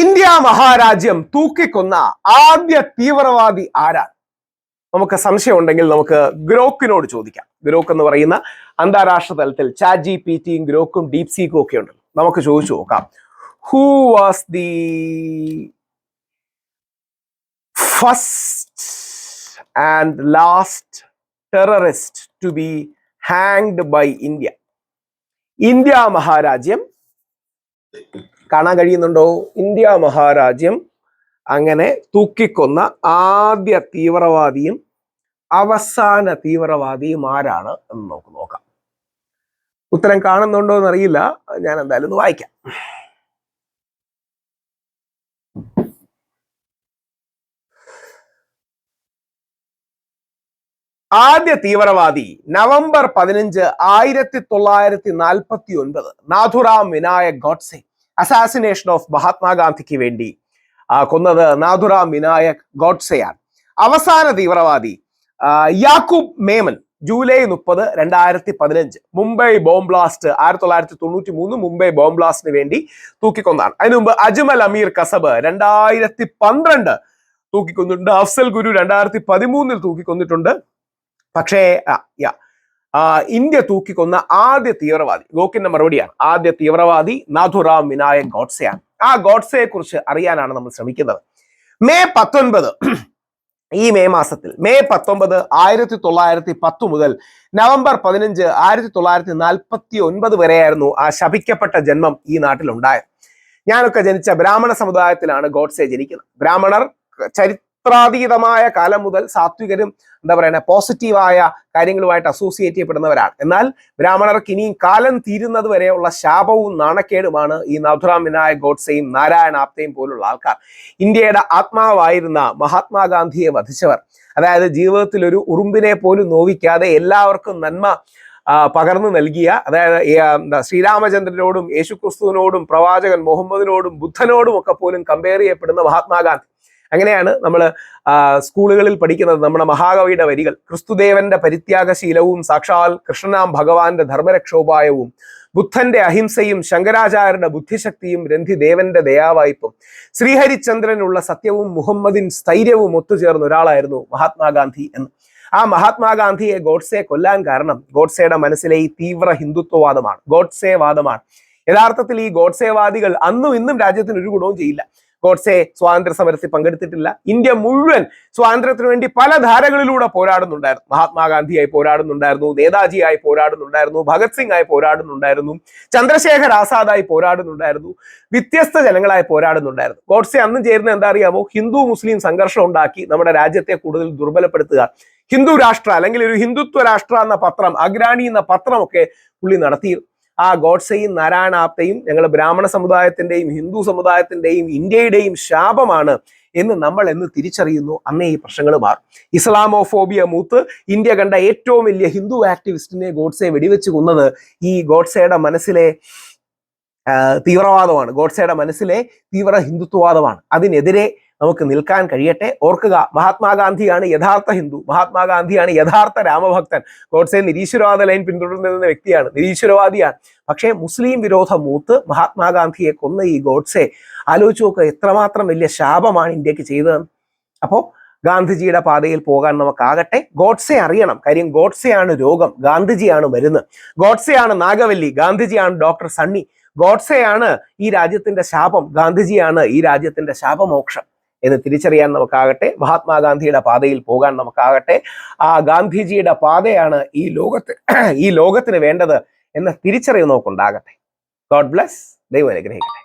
India മഹാരാജ്യം തൂക്കിക്കൊന്ന ആദ്യ തീവ്രവാദി ആരാ നമുക്ക് സംശയം ഉണ്ടെങ്കിൽ നമുക്ക് ഗ്രോക്കിനോട് ചോദിക്കാം. ഗ്രോക്ക് എന്ന് പറയുന്ന അന്താരാഷ്ട്ര തലത്തിൽ ചാറ്റ് ജി പി ടിയും ഗ്രോക്കും ഡീപ് സീക്കും ഒക്കെ ഉണ്ട്. നമുക്ക് ചോദിച്ചു നോക്കാം. Who was the first and last terrorist to be hanged by India India മഹാരാജ്യം കാണാൻ കഴിയുന്നുണ്ടോ? ഇന്ത്യ മഹാരാജ്യം അങ്ങനെ തൂക്കിക്കൊന്ന ആദ്യ തീവ്രവാദിയും അവസാന തീവ്രവാദിയും ആരാണ് എന്ന് നമുക്ക് നോക്കാം. ഉത്തരം കാണുന്നുണ്ടോ എന്നറിയില്ല. ഞാൻ എന്തായാലും ഒന്ന് വായിക്കാം. ആദ്യ തീവ്രവാദി നവംബർ പതിനഞ്ച് ആയിരത്തി തൊള്ളായിരത്തി നാൽപ്പത്തി ഒൻപത് നാഥുറാം വിനായക് ഗോഡ്സെ അസാസിനേഷൻ ഓഫ് മഹാത്മാഗാന്ധിക്ക് വേണ്ടി കൊന്നത് നാഥുറാം വിനായക് ഗോഡ്സെയാണ്. അവസാന തീവ്രവാദി യാക്കൂബ് മേമൻ ജൂലൈ മുപ്പത് രണ്ടായിരത്തി പതിനഞ്ച് മുംബൈ ബോംബ് ബ്ലാസ്റ്റ് ആയിരത്തി തൊള്ളായിരത്തി തൊണ്ണൂറ്റി മൂന്ന് മുംബൈ ബോംബ് ബ്ലാസ്റ്റിന് വേണ്ടി തൂക്കിക്കൊന്നാണ് അതിനു മുമ്പ് അജ്മൽ അമീർ കസബ് രണ്ടായിരത്തി പന്ത്രണ്ട് തൂക്കിക്കൊന്നിട്ടുണ്ട്. അഫ്സൽ ഗുരു രണ്ടായിരത്തി പതിമൂന്നിൽ തൂക്കിക്കൊന്നിട്ടുണ്ട്. പക്ഷേ യാ, ഇന്ത്യ തൂക്കിക്കൊന്ന ആദ്യ തീവ്രവാദി ഗോക്കിന്റെ മറുപടിയാണ് ആദ്യ തീവ്രവാദി നാഥുറാം വിനായക് ഗോഡ്സെയാണ്. ആ ഗോഡ്സെയെ കുറിച്ച് അറിയാനാണ് നമ്മൾ ശ്രമിക്കുന്നത്. മെയ് പത്തൊൻപത് ഈ മെയ് മാസത്തിൽ മെയ് പത്തൊമ്പത് ആയിരത്തി തൊള്ളായിരത്തി പത്ത് മുതൽ നവംബർ പതിനഞ്ച് ആയിരത്തി തൊള്ളായിരത്തി നാൽപ്പത്തി ഒൻപത് വരെയായിരുന്നു ആ ശപിക്കപ്പെട്ട ജന്മം ഈ നാട്ടിലുണ്ടായത്. ഞാനൊക്കെ ജനിച്ച ബ്രാഹ്മണ സമുദായത്തിലാണ് ഗോഡ്സെ ജനിക്കുന്നത്. ബ്രാഹ്മണർ ചരിത്രാതീതമായ കാലം മുതൽ സാത്വികരും എന്താ പറയുക പോസിറ്റീവായ കാര്യങ്ങളുമായിട്ട് അസോസിയേറ്റ് ചെയ്യപ്പെടുന്നവരാണ്. എന്നാൽ ബ്രാഹ്മണർക്ക് ഇനിയും കാലം തീരുന്നത് വരെയുള്ള ശാപവും നാണക്കേടുമാണ് ഈ നാഥുറാം വിനായക് ഗോഡ്സെയും നാരായണ ആപ്തയും പോലുള്ള ആൾക്കാർ. ഇന്ത്യയുടെ ആത്മാവായിരുന്ന മഹാത്മാഗാന്ധിയെ വധിച്ചവർ അതായത് ജീവിതത്തിൽ ഒരു ഉറുമ്പിനെ പോലും നോവിക്കാതെ എല്ലാവർക്കും നന്മ പകർന്നു നൽകിയ അതായത് എന്താ ശ്രീരാമചന്ദ്രനോടും യേശുക്രിസ്തുവിനോടും പ്രവാചകൻ മുഹമ്മദിനോടും ബുദ്ധനോടും ഒക്കെ പോലും കമ്പയർ ചെയ്യപ്പെടുന്ന മഹാത്മാഗാന്ധി. അങ്ങനെയാണ് നമ്മൾ സ്കൂളുകളിൽ പഠിക്കുന്നത് നമ്മുടെ മഹാകവിയുടെ വരികൾ. ക്രിസ്തുദേവന്റെ പരിത്യാഗശീലവും സാക്ഷാൽ കൃഷ്ണനാം ഭഗവാന്റെ ധർമ്മരക്ഷോപായവും ബുദ്ധന്റെ അഹിംസയും ശങ്കരാചാര്യന്റെ ബുദ്ധിശക്തിയും രന്ധിദേവന്റെ ദയാവായ്പും ശ്രീഹരിചന്ദ്രനുള്ള സത്യവും മുഹമ്മദിൻ സ്ഥൈര്യവും ഒത്തുചേർന്ന ഒരാളായിരുന്നു മഹാത്മാഗാന്ധി എന്ന്. ആ മഹാത്മാഗാന്ധിയെ ഗോഡ്സെ കൊല്ലാൻ കാരണം ഗോഡ്സെയുടെ മനസ്സിലെ ഈ തീവ്ര ഹിന്ദുത്വവാദമാണ്. ഗോഡ്സെ വാദമാണ് യഥാർത്ഥത്തിൽ ഈ ഗോഡ്സേവാദികൾ അന്നും ഇന്നും രാജ്യത്തിന് ഒരു ഗുണവും ചെയ്യില്ല. ഗോഡ്സെ സ്വാതന്ത്ര്യ സമരത്തിൽ പങ്കെടുത്തിട്ടില്ല. ഇന്ത്യ മുഴുവൻ സ്വാതന്ത്ര്യത്തിന് വേണ്ടി പല ധാരകളിലൂടെ പോരാടുന്നുണ്ടായിരുന്നു. മഹാത്മാഗാന്ധിയായി പോരാടുന്നുണ്ടായിരുന്നു നേതാജിയായി പോരാടുന്നുണ്ടായിരുന്നു ഭഗത് സിംഗ് ആയി പോരാടുന്നുണ്ടായിരുന്നു ചന്ദ്രശേഖർ ആസാദായി പോരാടുന്നുണ്ടായിരുന്നു വ്യത്യസ്ത ജനങ്ങളായി പോരാടുന്നുണ്ടായിരുന്നു. ഗോഡ്സെ അന്നും ചേരുന്ന എന്താ അറിയാമോ? ഹിന്ദു മുസ്ലിം സംഘർഷം ഉണ്ടാക്കി നമ്മുടെ രാജ്യത്തെ കൂടുതൽ ദുർബലപ്പെടുത്തുക. ഹിന്ദു രാഷ്ട്ര അല്ലെങ്കിൽ ഒരു ഹിന്ദുത്വ രാഷ്ട്ര എന്ന പത്രം അഗ്രാണി എന്ന പത്രമൊക്കെ പുള്ളി നടത്തിയിരുന്നു. ആ ഗോഡ്സെയും നാരായണ ആപ്തയും ഞങ്ങൾ ബ്രാഹ്മണ സമുദായത്തിന്റെയും ഹിന്ദു സമുദായത്തിന്റെയും ഇന്ത്യയുടെയും ശാപമാണ് എന്ന് നമ്മൾ എന്ന് തിരിച്ചറിയുന്നു. അന്നേ ഈ പ്രശ്നങ്ങൾ മാറും. ഇസ്ലാമോഫോബിയ മൂത്ത് ഇന്ത്യ കണ്ട ഏറ്റവും വലിയ ഹിന്ദു ആക്ടിവിസ്റ്റിനെ ഗോഡ്സെ വെടിവെച്ച് കൊന്നത് ഈ ഗോഡ്സെയുടെ മനസ്സിലെ തീവ്രവാദമാണ്. ഗോഡ്സെയുടെ മനസ്സിലെ തീവ്ര ഹിന്ദുത്വവാദമാണ്. അതിനെതിരെ നമുക്ക് നിൽക്കാൻ കഴിയട്ടെ. ഓർക്കുക മഹാത്മാഗാന്ധിയാണ് യഥാർത്ഥ ഹിന്ദു. മഹാത്മാഗാന്ധിയാണ് യഥാർത്ഥ രാമഭക്തൻ. ഗോഡ്സെ നിരീശ്വരവാദ ലൈൻ പിന്തുടരുന്ന വ്യക്തിയാണ്. നിരീശ്വരവാദിയാണ്. പക്ഷേ മുസ്ലിം വിരോധ മൂത്ത് മഹാത്മാഗാന്ധിയെ കൊന്ന ഈ ഗോഡ്സെ ആലോചിച്ച് നോക്കുക എത്രമാത്രം വലിയ ശാപമാണ് ഇന്ത്യയ്ക്ക് ചെയ്തതെന്ന്. അപ്പോൾ ഗാന്ധിജിയുടെ പാതയിൽ പോകാൻ നമുക്കാകട്ടെ. ഗോഡ്സെ അറിയണം. കാര്യം ഗോഡ്സെയാണ് രോഗം. ഗാന്ധിജിയാണ് മരുന്ന്. ഗോഡ്സെയാണ് നാഗവല്ലി. ഗാന്ധിജിയാണ് ഡോക്ടർ സണ്ണി. ഗോഡ്സെയാണ് ഈ രാജ്യത്തിന്റെ ശാപം. ഗാന്ധിജിയാണ് ഈ രാജ്യത്തിന്റെ ശാപമോക്ഷം. എന്ന് തിരിച്ചറിയാൻ നമുക്കാകട്ടെ. മഹാത്മാഗാന്ധിയുടെ പാതയിൽ പോകാൻ നമുക്കാകട്ടെ. ആ ഗാന്ധിജിയുടെ പാതയാണ് ഈ ലോകത്ത് ഈ ലോകത്തിന് വേണ്ടത് എന്ന തിരിച്ചറിവ് നമുക്കുണ്ടാകട്ടെ. ഗോഡ് ബ്ലസ് ദൈവം അനുഗ്രഹിക്കട്ടെ.